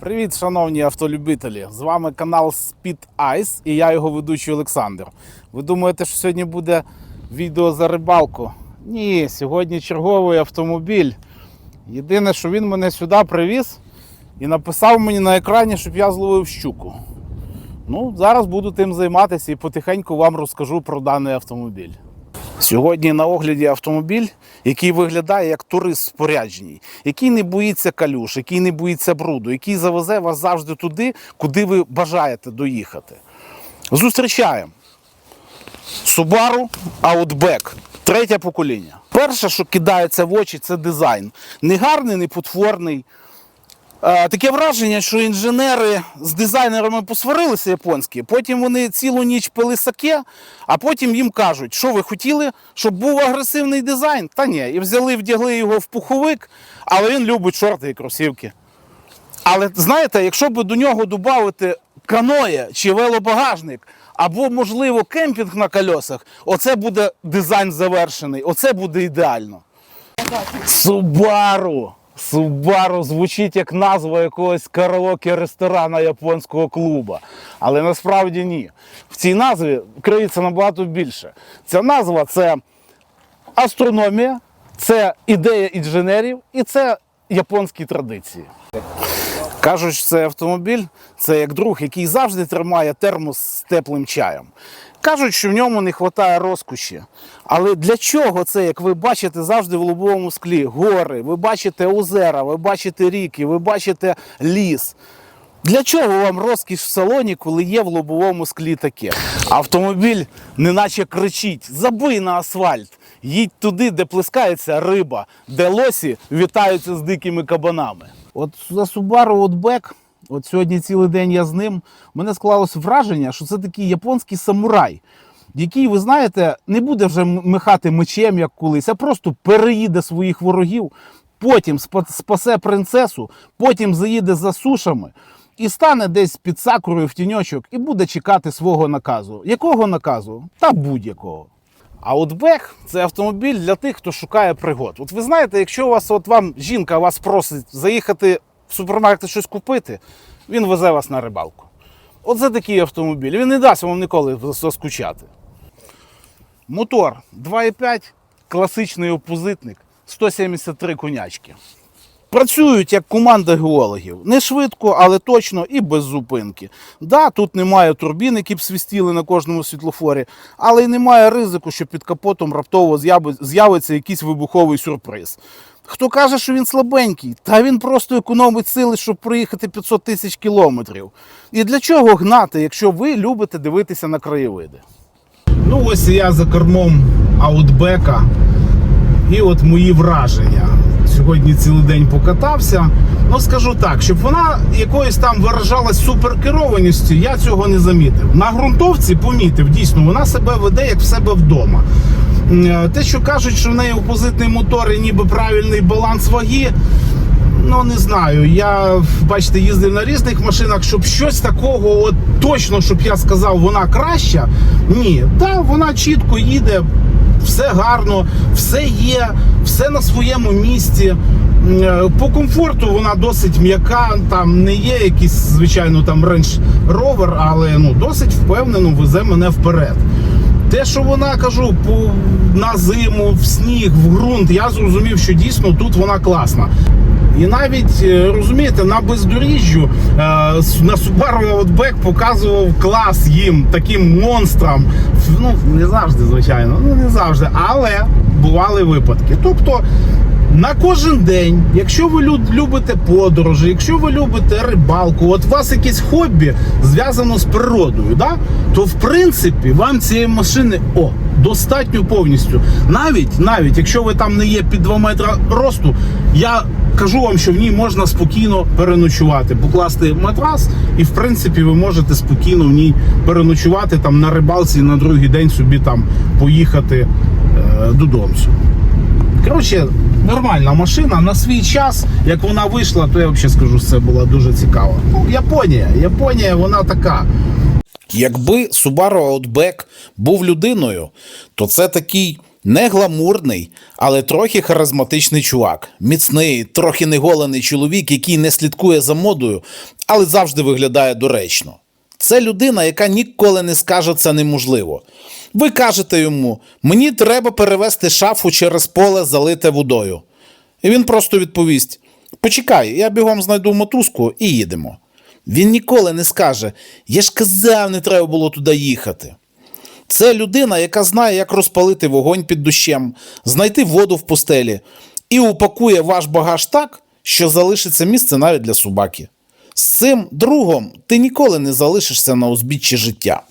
Привіт, шановні автолюбителі! З вами канал Speed Ice і я його ведучий Олександр. Ви думаєте, що сьогодні буде відео за рибалку? Ні, сьогодні черговий автомобіль. Єдине, що він мене сюди привіз і написав мені на екрані, щоб я зловив щуку. Ну, зараз буду тим займатися і потихеньку вам розкажу про даний автомобіль. Сьогодні на огляді автомобіль, який виглядає як турист в спорядженні, який не боїться калюш, який не боїться бруду, який завезе вас завжди туди, куди ви бажаєте доїхати. Зустрічаємо Subaru Outback, третє покоління. Перше, що кидається в очі, це дизайн. Не гарний, не потворний. Е, Таке враження, що інженери з дизайнерами посварилися японські, потім вони цілу ніч пили саке, а потім їм кажуть, що ви хотіли, щоб був агресивний дизайн? Та ні, і взяли, вдягли його в пуховик, але він любить шорти і кросівки. Але знаєте, якщо б до нього додати каноє чи велобагажник, або, можливо, кемпінг на колесах, оце буде дизайн завершений, оце буде ідеально. Субару. Субару звучить як назва якогось караоке ресторана японського клуба. Але насправді ні. В цій назві криється набагато більше. Ця назва це астрономія, це ідея інженерів і це японські традиції. Кажуть, що цей автомобіль це як друг, який завжди тримає термос з теплим чаєм. Кажуть, що в ньому не вистачає розкоші. Але для чого це, як ви бачите завжди в лобовому склі? Гори, ви бачите озера, ви бачите ріки, ви бачите ліс. Для чого вам розкіш в салоні, коли є в лобовому склі таке? Автомобіль неначе кричить: забий на асфальт, їдь туди, де плескається риба, де лосі вітаються з дикими кабанами. От за Subaru Outback, от сьогодні цілий день я з ним, в мене склалось враження, що це такий японський самурай, який, ви знаєте, не буде вже м- махати мечем, як колись, а просто переїде своїх ворогів, потім спасе принцесу, потім заїде за сушами і стане десь під сакурою в тіньочок і буде чекати свого наказу. Якого наказу? Та будь-якого. А Outback – це автомобіль для тих, хто шукає пригод. От ви знаєте, якщо у вас от вам жінка вас просить заїхати в супермаркет і щось купити, він везе вас на рибалку. От це такий автомобіль. Він не дасть вам ніколи заскучати. Мотор 2,5, класичний опозитник, 173 конячки. Працюють як команда геологів. Не швидко, але точно і без зупинки. Да, тут немає турбін, які б свістіли на кожному світлофорі, але й немає ризику, що під капотом раптово з'явиться якийсь вибуховий сюрприз. Хто каже, що він слабенький, та він просто економить сили, щоб проїхати 500 тисяч кілометрів. І для чого гнати, якщо ви любите дивитися на краєвиди? Ну, ось я за кермом аутбека. І от мої враження. Сьогодні цілий день покатався. Ну скажу так, щоб вона якоюсь там виражалась суперкерованістю, я цього не замітив. На ґрунтовці помітив, дійсно, вона себе веде як в себе вдома. Е, Те, що кажуть, що в неї опозитний мотор і ніби правильний баланс ваги. Ну не знаю. Я бачите, їздив на різних машинах, щоб щось такого, от точно, щоб я сказав, вона краща. Ні, та вона чітко їде, все гарно, все є, все на своєму місці. Е, По комфорту вона досить м'яка, там не є якийсь, звичайно, там рейндж ровер, але ну досить впевнено везе мене вперед. Те, що вона кажу, по на зиму, в сніг, в ґрунт, я зрозумів, що дійсно тут вона класна. І навіть е, розумієте, на бездоріжжю е, на Subaru Outback показував клас їм таким монстрам. Ну не завжди, звичайно, ну не завжди, але бували випадки. Тобто. На кожен день, якщо ви любите подорожі, якщо ви любите рибалку, от у вас якесь хобі зв'язано з природою, да? то в принципі вам цієї машини о, достатньо повністю. Навіть навіть якщо ви там не є під 2 метра росту, я кажу вам, що в ній можна спокійно переночувати, покласти матрас, і в принципі ви можете спокійно в ній переночувати там на рибалці на другий день собі там поїхати е, додому. Коротше, нормальна машина. На свій час, як вона вийшла, то я взагалі скажу, це була дуже цікаво. Ну, Японія, Японія, вона така. Якби Subaru Outback був людиною, то це такий Не гламурний, але трохи харизматичний чувак. Міцний, трохи неголений чоловік, який не слідкує за модою, але завжди виглядає доречно. Це людина, яка ніколи не скаже це неможливо. Ви кажете йому: мені треба перевести шафу через поле, залите водою. І він просто відповість: Почекай, я бігом знайду мотузку і їдемо. Він ніколи не скаже: Я ж казав, не треба було туди їхати. Це людина, яка знає, як розпалити вогонь під дощем, знайти воду в постелі і упакує ваш багаж так, що залишиться місце навіть для собаки. З цим другом ти ніколи не залишишся на узбіччі життя.